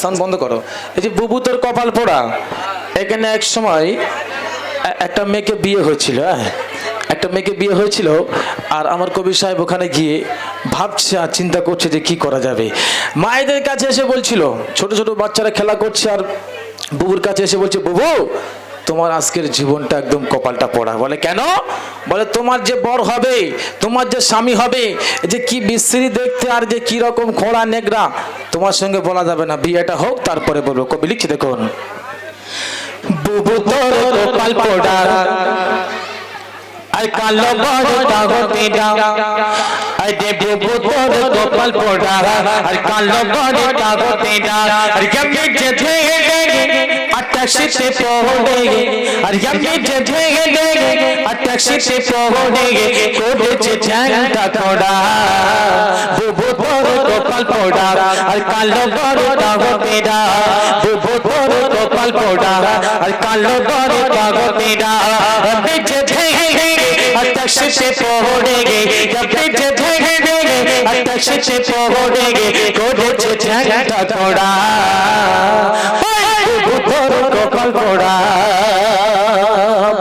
Sound বন্ধ করো। এই যে বুবু তোর কপাল পোড়া, এখানে এক সময় একটা মেয়েকে বিয়ে হয়েছিল হ্যাঁ? একটা মেয়েকে বিয়ে হয়েছিল আর আমার কবি সাহেব ওখানে গিয়ে ভাবছে আর চিন্তা করছে যে কি করা যাবে। মায়েদের কাছে এসে বলছিল, ছোট ছোট বাচ্চারা খেলা করছে আর বুবুর কাছে এসে বলছে, বুবু তোমার আজকের জীবনটা একদম কপালটা পড়া বলে কেন বলে তোমার যে বর হবে তোমার যে স্বামী হবে যে কি বিশ্রী দেখতে আর যে কি রকম খোঁড়া নেগরা তোমার সঙ্গে বলা যাবে না বিয়েটা হোক তারপরে বলব কবি লিখছি দেখুন বুবু তোর কপাল পোড়া কালো বড়টা হতে দাও আর কালো বড়টা হতে দাও আর কেমনি যে टैक्सी पे पहुंचेंगे और यम्मी जेठेंगे देंगे और टैक्सी पे पहुंचेंगे कोटे चेचैन का थोड़ा बुबो बोरो कोपल पोड़ा और कालो बोरो कागो तेरा बुबो बोरो कोपल पोड़ा और कालो बोरो कागो तेरा यम्मी जेठेंगे और टैक्सी पे पहुंचेंगे यम्मी जेठेंगे देंगे और टैक्सी पे पहुंचेंगे कोटे चेचैन का थोड़ा পোড়া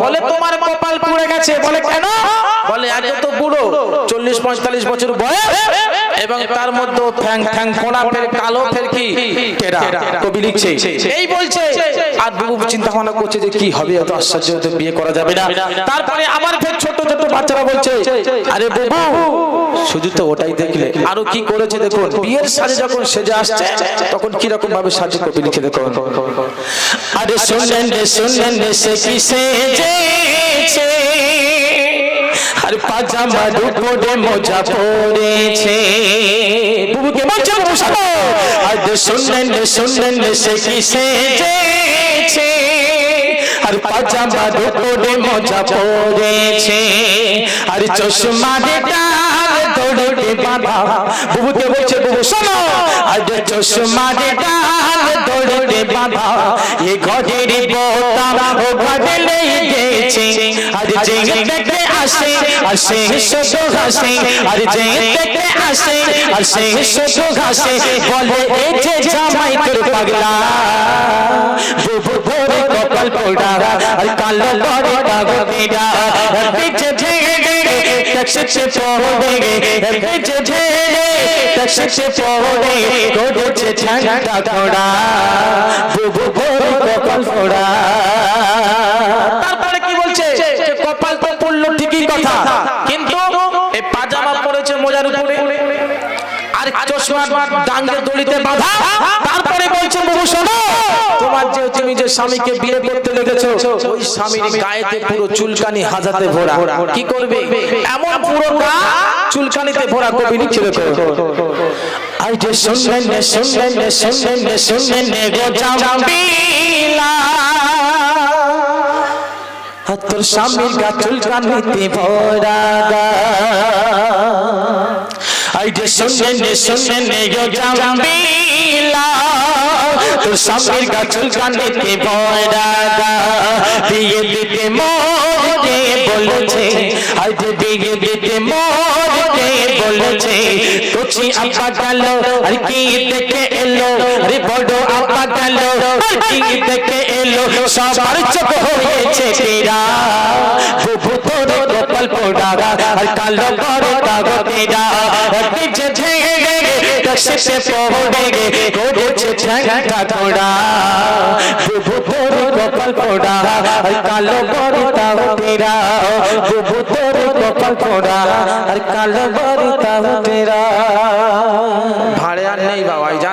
বলে তোমার কপাল পুড়ে গেছে বলে কেন? বলে আগে তো বুড়ো। চল্লিশ পঁয়তাল্লিশ বছর বয়স। এবং তার মধ্যে ফ্যাং ফ্যাং ফোড়া ফের কালো, ফের কি? টেরা কবি লিখছে এই বলছে। আর বুবু চিন্তা ভাবনা করছে যে কি হবে, এত আশ্চর্য তো বিয়ে করা যাবে না। তারপরে আবার ফের ছোট ছোট বাচ্চারা বলছে, আরে বুবু, শুধু তো ওটাই দেখলে। আরও কি করেছে দেখুন? বিয়ের সাজে যখন সেজে আসছে, তখন কি রকম ভাবে সাজে কবি লিখে দেখুন। আরে শুনলেন রে শুনলেন রে, সে কি সেজেছে? আর দুপুরে মোজা পড়েছে। বুবুকে বুবু শোনো আজ শুনলেন শুনলেন সে কি সেজেছে। আর পাজামা দুপুরে মোজা পড়েছে। আর চশমা দৌড়ে বাবা বুবুকে বলছে বুবু শোনো। আজ চশমা রে দৌড়ে বাবা এ ঘরের বোতাম ও ঘরে গেছে। আর যে দেখতে আসে আর সে শুধু হাসে, আর যে দেখতে আসে আর সে শুধু হাসে, বলে এই যে জামাই তোর পাগলা। বুবু ভোরে কপাল পোড়া, আর কালো বড় কাগতেরা পিছে ঠেকে ঠেকে টক্সে সে পড়ে পিছে ঠেকে টক্সে সে পড়ে কোডছে ঠান্ডা থোড়া বুবু উপরে আর চশমা ডাঙ্গে দড়িতে বাঁধা তারপরে বলছে বাবু শোনো তোমার যে তুমি যে স্বামীকে বিয়ে করতে লেগেছো ওই স্বামীর গায়েতে পুরো চুলকানি হাজাতে ভরা কি করবে এমন পুরো গা চুলকানিতে ভরা কবি লিখে দেখো আই যে শুনলেন নে শুনলেন নে শুনলেন শুনলেন গো জামিলা তোর স্বামীর গা চুলকানিতে ভরা গা যে শুনলেন শুনলেন জামিলা তোর স্বামীর গা চুলকানিতে ভরা গা বিয়ে দিতে মোরে বলেছে। আই যে বিয়ে দিতে মোরে বলেছে। কচি আপা গেল, আর কি দেখে এলো? আরে বড় আপা গেল কি দেখে এলো? সবার চোখ হয়েছে তোর পোড়া আর কালো বড় কাগো তেরা পিছে ঝেগে গে দশে সে পড়ে গে করেছে ঝাঙ্গা থোড়া বুবু তোর কপাল পোড়া আর কালো বড় কাগো তেরা তোর কপাল পোড়া আর কালো বড় কাগো তেরা ভাড়ে আর নেই বাবা যা